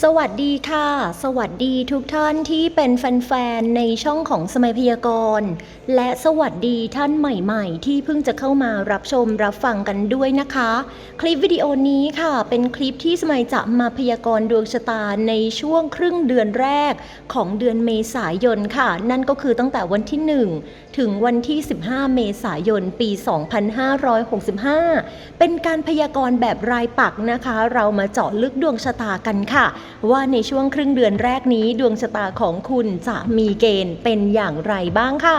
สวัสดีค่ะ สวัสดีทุกท่านที่เป็นแฟนๆ ในช่องของสมัยพยากรณ์ และสวัสดีท่านใหม่ๆ ที่เพิ่งจะเข้ามารับชมรับฟังกันด้วยนะคะ คลิปวิดีโอนี้ค่ะ เป็นคลิปที่สมัยจะมาพยากรณ์ดวงชะตาในช่วงครึ่งเดือนแรกของเดือนเมษายนค่ะ นั่นก็คือตั้งแต่วันที่ 1 ถึงวันที่ 15 เมษายน ปี 2565 เป็นการพยากรณ์แบบรายปักนะคะ เรามาเจาะลึกดวงชะตากันค่ะว่าในช่วงครึ่งเดือนแรกนี้ดวงชะตาของคุณจะมีเกณฑ์เป็นอย่างไรบ้างค่ะ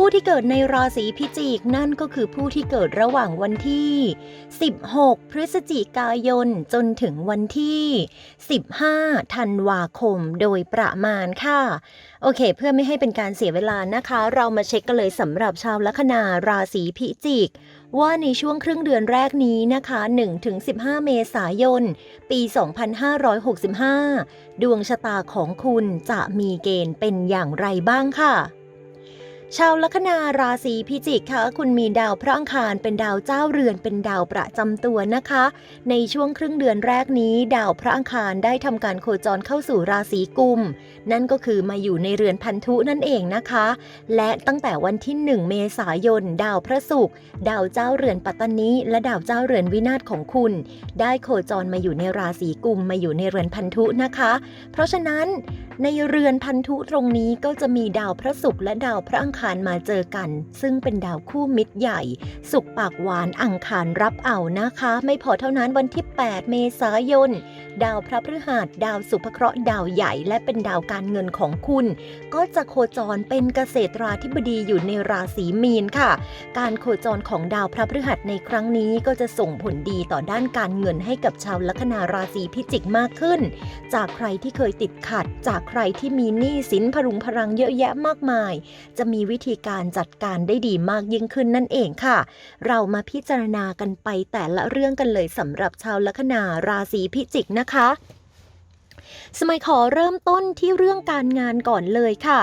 ผู้ที่เกิดในราศีพิจิกนั่นก็คือผู้ที่เกิดระหว่างวันที่ 16 พฤศจิกายน จนถึงวันที่ 15 ธันวาคมโดยประมาณค่ะ โอเค เพื่อไม่ให้เป็นการเสียเวลานะคะ เรามาเช็คกันเลยสำหรับชาวลัคนาราศีพิจิกว่าในช่วงครึ่งเดือนแรกนี้นะคะ 1-15 เมษายน ปี 2565 ดวงชะตาของคุณจะมีเกณฑ์เป็นอย่างไรบ้างค่ะ ชาวลัคนาราศีพิจิกค่ะคุณมีดาวพระอังคารเป็นดาวเจ้าเรือนเป็นดาวประจำตัวนะคะ ในช่วงครึ่งเดือนแรกนี้ ดาวพระอังคารได้ทำการโคจรเข้าสู่ราศีกุม นั่นก็คือมาอยู่ในเรือนพันธุนั่นเองนะคะ และตั้งแต่วันที่ 1 เมษายน ดาวพระศุกร์ดาวเจ้าเรือนปัตตานีและดาวเจ้าเรือนวินาศของคุณ ได้โคจรมาอยู่ในราศีกุมมาอยู่ในเรือนพันธุนะคะ เพราะฉะนั้นในเรือนพันธุตรงนี้ก็จะมีดาวพระศุกร์และดาวพระอังคารมาเจอกัน ซึ่งเป็นดาวคู่มิตรใหญ่ สุกปากหวานอังคารรับเอานะคะ ไม่พอเท่านั้นวันที่ 8 เมษายน ดาวพระพฤหัสดาวสุภเคราะห์ดาวใหญ่และเป็นดาวการเงินของคุณ ก็จะโคจรเป็นเกษตราธิบดีอยู่ในราศีมีนค่ะ การโคจรของดาวพระพฤหัสในครั้งนี้ก็จะส่งผลดีต่อด้านการเงินให้กับชาวลัคนาราศีพิจิกมากขึ้น จากใครที่เคยติดขัด จากใครที่มีหนี้สินพรุงพรังเยอะแยะมากมาย จะมีวิธีการจัดการได้ดีมากยิ่งขึ้นนั่นเองค่ะ เรามาพิจารณากันไปแต่ละเรื่องกันเลยสำหรับชาวลัคนาราศีพิจิกนะคะ สมัยขอเริ่มต้นที่เรื่องการงานก่อนเลยค่ะ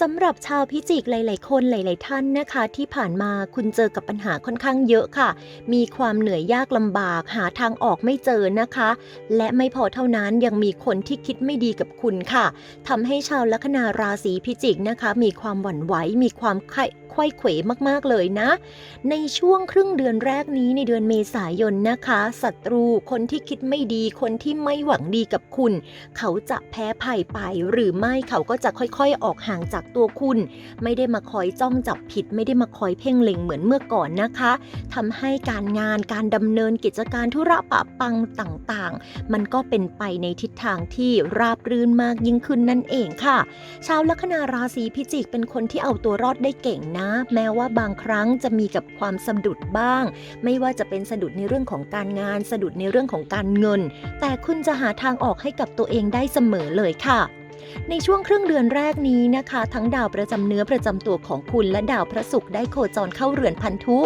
สำหรับชาวพิจิกหลาย ๆ คนหลาย ๆ ท่านนะคะ ที่ผ่านมาคุณเจอกับปัญหาค่อนข้างเยอะค่ะ มีความเหนื่อยยากลำบากหาทางออกไม่เจอนะคะ และไม่พอเท่านั้นยังมีคนที่คิดไม่ดีกับคุณค่ะทำให้ชาวลัคนาราศีพิจิกนะคะ มีความหวั่นไหวมีความไข้ไขว้เขวมากๆเลยนะ ในช่วงครึ่งเดือนแรกนี้ในเดือนเมษายนนะคะศัตรูคนที่คิดไม่ดีคนที่ไม่หวังดีกับคุณเขาจะแพ้ภัยไป หรือไม่เขาก็จะค่อยๆ ออกห่างจากตัวคุณ ไม่ได้มาคอยจ้องจับผิด ไม่ได้มาคอยเพ่งเล็งเหมือนเมื่อก่อนนะคะทำให้การงานการดำเนินกิจการธุระปะปังต่างๆ มันก็เป็นไปในทิศทางที่ราบรื่นมากยิ่งขึ้นนั่นเองค่ะ ชาวลัคนาราศีพิจิกเป็นคนที่เอาตัวรอดได้เก่งนะ แม้ว่าบางครั้งจะมีกับความสะดุดบ้าง ไม่ว่าจะเป็นสะดุดในเรื่องของการงานสะดุดในเรื่องของการเงิน แต่คุณจะหาทางออกให้กับตัวเองได้เสมอเลยค่ะ ในช่วงครึ่งเดือนแรกนี้นะคะ ทั้งดาวประจำเนื้อประจำตัวของคุณและดาวพระศุกร์ได้โคจรเข้าเรือนพันธุ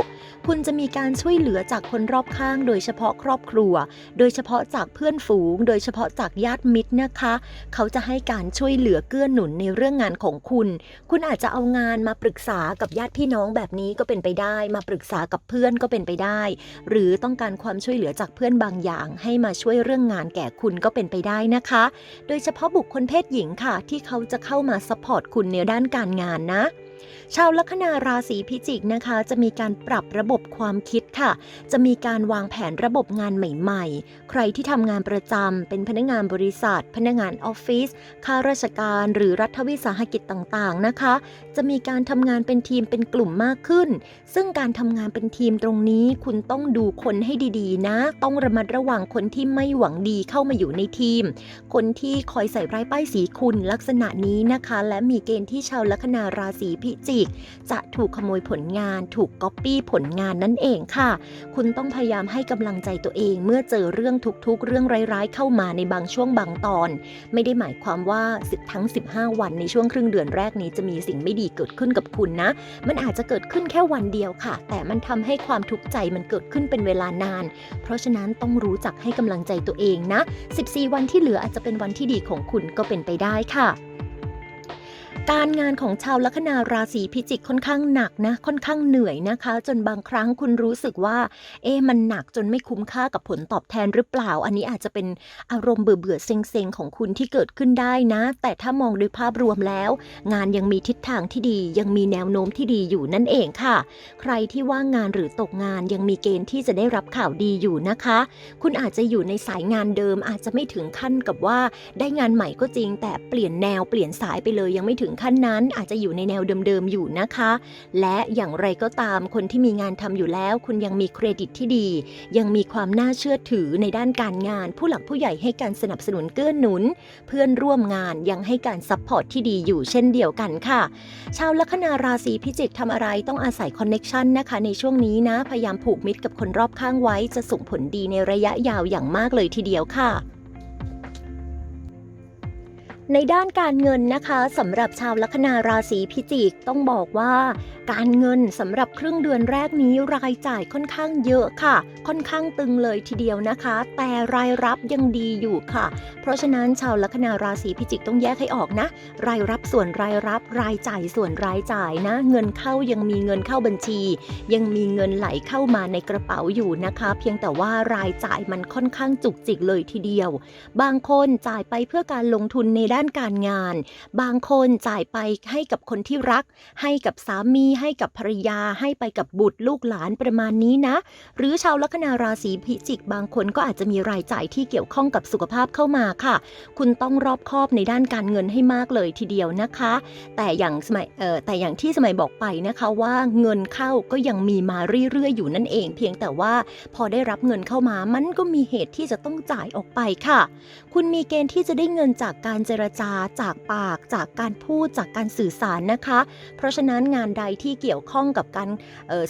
คุณจะมีการช่วยเหลือจากคนรอบข้าง โดยเฉพาะครอบครัว โดยเฉพาะจากเพื่อนฝูง โดยเฉพาะจากญาติมิตรนะคะ เขาจะให้การช่วยเหลือเกื้อหนุนในเรื่องงานของคุณ คุณอาจจะเอางานมาปรึกษากับญาติพี่น้องแบบนี้ก็เป็นไปได้ มาปรึกษากับเพื่อนก็เป็นไปได้ หรือต้องการความช่วยเหลือจากเพื่อนบางอย่าง ให้มาช่วยเรื่องงานแก่คุณก็เป็นไปได้นะคะ โดยเฉพาะบุคคลเพศหญิงค่ะ ที่เขาจะเข้ามาซัพพอร์ตคุณในด้านการงานนะ ชาวลัคนาราศีพิจิกนะคะ จะมีการปรับระบบความคิดค่ะ จะมีการวางแผนระบบงานใหม่ๆ ใครที่ทำงานประจำเป็นพนักงานบริษัท พนักงานออฟฟิศข้าราชการหรือรัฐวิสาหกิจต่างๆนะคะ จะมีการทำงานเป็นทีมเป็นกลุ่มมากขึ้น ซึ่งการทำงานเป็นทีมตรงนี้คุณต้องดูคนให้ดีๆ นะ ต้องระมัดระวังคนที่ไม่หวังดีเข้ามาอยู่ในทีม คนที่คอยใส่ร้ายป้ายสีคุณลักษณะนี้นะคะ และมีเกณฑ์ที่ชาวลัคนาราศีพิจิก จะถูกขโมยผลงาน ถูกก๊อปปี้ผลงานนั่นเองค่ะ คุณต้องพยายามให้กำลังใจตัวเอง เมื่อเจอเรื่องทุกๆ เรื่องร้ายๆ เข้ามาในบางช่วงบางตอน ไม่ได้หมายความว่าทั้ง 15 วันในช่วงครึ่งเดือนแรกนี้จะมีสิ่งไม่ดีเกิดขึ้นกับคุณนะ มันอาจจะเกิดขึ้นแค่วันเดียวค่ะ แต่มันทำให้ความทุกข์ใจมันเกิดขึ้นเป็นเวลานาน เพราะฉะนั้นต้องรู้จักให้กำลังใจตัวเองนะ 14 วันที่เหลืออาจจะเป็นวันที่ดีของคุณก็เป็นไปได้ค่ะ การงานของชาวลัคนาราศีพิจิกค่อนข้างหนักนะ ค่อนข้างเหนื่อยนะคะ จนบางครั้งคุณรู้สึกว่า เอ๊มันหนักจนไม่คุ้มค่ากับผลตอบแทนหรือเปล่า อันนี้อาจจะเป็นอารมณ์เบื่อเบื่อเซ็งๆของคุณที่เกิดขึ้นได้นะ แต่ถ้ามองโดยภาพรวมแล้ว งานยังมีทิศทางที่ดี ยังมีแนวโน้มที่ดีอยู่นั่นเองค่ะ ใครที่ว่างงานหรือตกงานยังมีเกณฑ์ที่จะได้รับข่าวดีอยู่นะคะ คุณอาจจะอยู่ในสายงานเดิมอาจจะไม่ถึงขั้นกับว่า ได้งานใหม่ก็จริง แต่เปลี่ยนแนวเปลี่ยนสายไปเลยยังไม่ถึงขั้นนั้นอาจจะอยู่ในแนวเดิมๆอยู่นะคะ และอย่างไรก็ตามคนที่มีงานทำอยู่แล้ว คุณยังมีเครดิตที่ดี ยังมีความน่าเชื่อถือในด้านการงาน ผู้หลักผู้ใหญ่ให้การสนับสนุนเกื้อหนุน เพื่อนร่วมงานยังให้การซัพพอร์ตที่ดีอยู่เช่นเดียวกันค่ะ ชาวลัคนาราศีพิจิกทำอะไรต้องอาศัยคอนเน็ชันนะคะ ในช่วงนี้นะพยายามผูกมิตรกับคนรอบข้างไว้จะส่งผลดีในระยะยาวอย่างมากเลยทีเดียวค่ะ ในด้านการเงินนะคะสำหรับชาวลัคนาราศีพิจิกต้องบอกว่า การเงินสำหรับครึ่งเดือนแรกนี้รายจ่ายค่อนข้างเยอะค่ะ ค่อนข้างตึงเลยทีเดียวนะคะ แต่รายรับยังดีอยู่ค่ะ เพราะฉะนั้นชาวลัคนาราศีพิจิกต้องแยกให้ออกนะ รายรับส่วนรายรับรายจ่ายส่วนรายจ่ายนะ เงินเข้ายังมีเงินเข้าบัญชี ยังมีเงินไหลเข้ามาในกระเป๋าอยู่นะคะ เพียงแต่ว่ารายจ่ายมันค่อนข้างจุกจิกเลยทีเดียว บางคนจ่ายไปเพื่อการลงทุนในด้านการงาน บางคนจ่ายไปให้กับคนที่รัก ให้กับสามีให้กับภรรยา ให้ไปกับบุตรลูกหลานประมาณนี้นะ หรือชาวลัคนาราศีพิจิก บางคนก็อาจจะมีรายจ่ายที่เกี่ยวข้องกับสุขภาพเข้ามาค่ะ คุณต้องรอบคอบในด้านการเงินให้มากเลยทีเดียวนะคะ แต่อย่างสมัยเอ่อแต่อย่างที่สมัยบอกไปนะคะว่าเงินเข้าก็ยังมีมาเรื่อยๆอยู่นั่นเอง เพียงแต่ว่าพอได้รับเงินเข้ามามันก็มีเหตุที่จะต้องจ่ายออกไปค่ะ คุณมีเกณฑ์ที่จะได้เงินจากการเจรจาจากปากจากการพูดจากการสื่อสารนะคะ เพราะฉะนั้นงานใดที่เกี่ยวข้องกับการ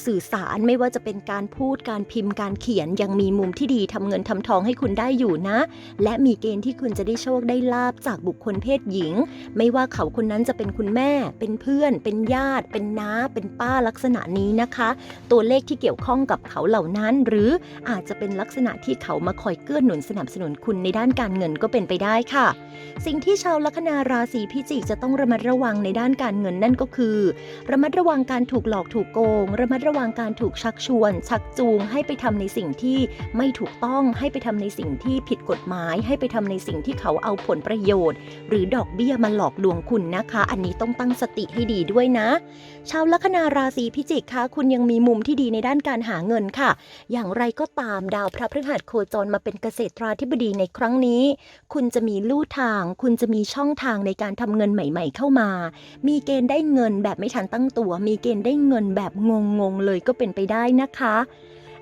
สื่อสารไม่ว่าจะเป็นการพูดการพิมพ์การเขียนยังมีมุมที่ดีทำเงินทำทองให้คุณได้อยู่นะ และมีเกณฑ์ที่คุณจะได้โชคได้ลาบจากบุคคลเพศหญิง ไม่ว่าเขาคนนั้นจะเป็นคุณแม่ เป็นเพื่อน เป็นญาติ เป็นน้า เป็นป้าลักษณะนี้นะคะ ตัวเลขที่เกี่ยวข้องกับเขาเหล่านั้น หรืออาจจะเป็นลักษณะที่เขามาคอยเกื้อหนุนสนับสนุนคุณในด้านการเงินก็เป็นไปได้ค่ะ สิ่งที่ชาวลัคนาราศีพิจิกจะต้องระมัดระวังในด้านการเงินนั่นก็คือ ระมัดระวังการถูกหลอกถูกโกง ระมัดระวังการถูกชักชวน ชักจูง ให้ไปทำในสิ่งที่ไม่ถูกต้องให้ไปทำในสิ่งที่ผิดกฎหมาย ให้ไปทำในสิ่งที่เขาเอาผลประโยชน์ หรือดอกเบี้ยมาหลอกลวงคุณนะคะ อันนี้ต้องตั้งสติให้ดีด้วยนะ ชาวลัคนาราศีพิจิกคะคุณยังมีมุมที่ดีในด้านการหาเงินค่ะ อย่างไรก็ตามดาวพระพฤหัสโคจรมาเป็นเกษตราธิบดีในครั้งนี้ คุณจะมีลู่ทาง คุณจะมีช่องทางในการทำเงินใหม่ ๆ เข้ามา มีเกณฑ์ได้เงินแบบไม่ทันตั้งตัว มีเกณฑ์ได้เงินแบบงงๆเลยก็เป็นไปได้นะคะ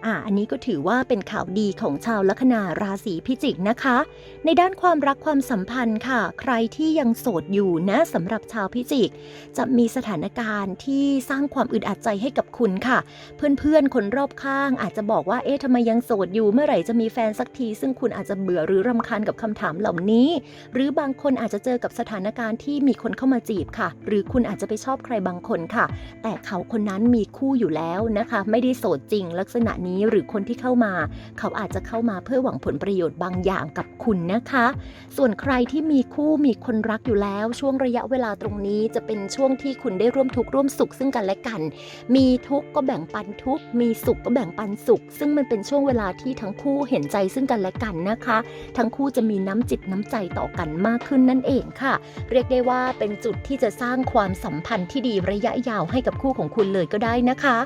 อ่าอันนี้ก็ถือว่าเป็นข่าวดีของชาวลัคนาราศีพิจิกนะคะ ในด้านความรักความสัมพันธ์ค่ะ ใครที่ยังโสดอยู่นะสำหรับชาวพิจิก จะมีสถานการณ์ที่สร้างความอึดอัดใจให้กับคุณค่ะ เพื่อนๆ คนรอบข้าง อาจจะบอกว่าเอ๊ะทำไมยังโสดอยู่เมื่อไหร่จะมีแฟนสักที ซึ่งคุณอาจจะเบื่อหรือรำคาญกับคำถามเหล่านี้ หรือบางคนอาจจะเจอกับสถานการณ์ที่มีคนเข้ามาจีบค่ะ หรือคุณอาจจะไปชอบใครบางคนค่ะ แต่เขาคนนั้นมีคู่อยู่แล้วนะคะ ไม่ได้โสดจริงลักษณะนี้หรือคนที่เข้ามา เขาอาจจะเข้ามาเพื่อหวังผลประโยชน์บางอย่างกับคุณนะคะ ส่วนใครที่มีคู่มีคนรักอยู่แล้วช่วงระยะเวลาตรงนี้จะเป็นช่วงที่คุณได้ร่วมทุกข์ร่วมสุขซึ่งกันและกัน มีทุกข์ก็แบ่งปันทุกข์มีสุขก็แบ่งปันสุข ซึ่งมันเป็นช่วงเวลาที่ทั้งคู่เห็นใจซึ่งกันและกันนะคะ ทั้งคู่จะมีน้ำจิตน้ำใจต่อกันมากขึ้นนั่นเองค่ะ เรียกได้ว่าเป็นจุดที่จะสร้างความสัมพันธ์ที่ดีระยะยาวให้กับคู่ของคุณเลยก็ได้นะคะ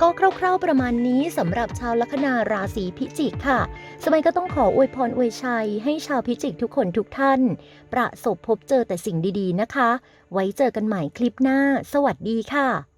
ก็คร่าวๆประมาณนี้สำหรับบชาวลัคนาราศีพิจิกค่ะ สมัยก็ต้องขออวยพรอวยชัย ให้ชาวพิจิกทุกคนทุกท่าน ประสบพบเจอแต่สิ่งดีๆนะคะ ไว้เจอกันใหม่คลิปหน้า สวัสดีค่ะ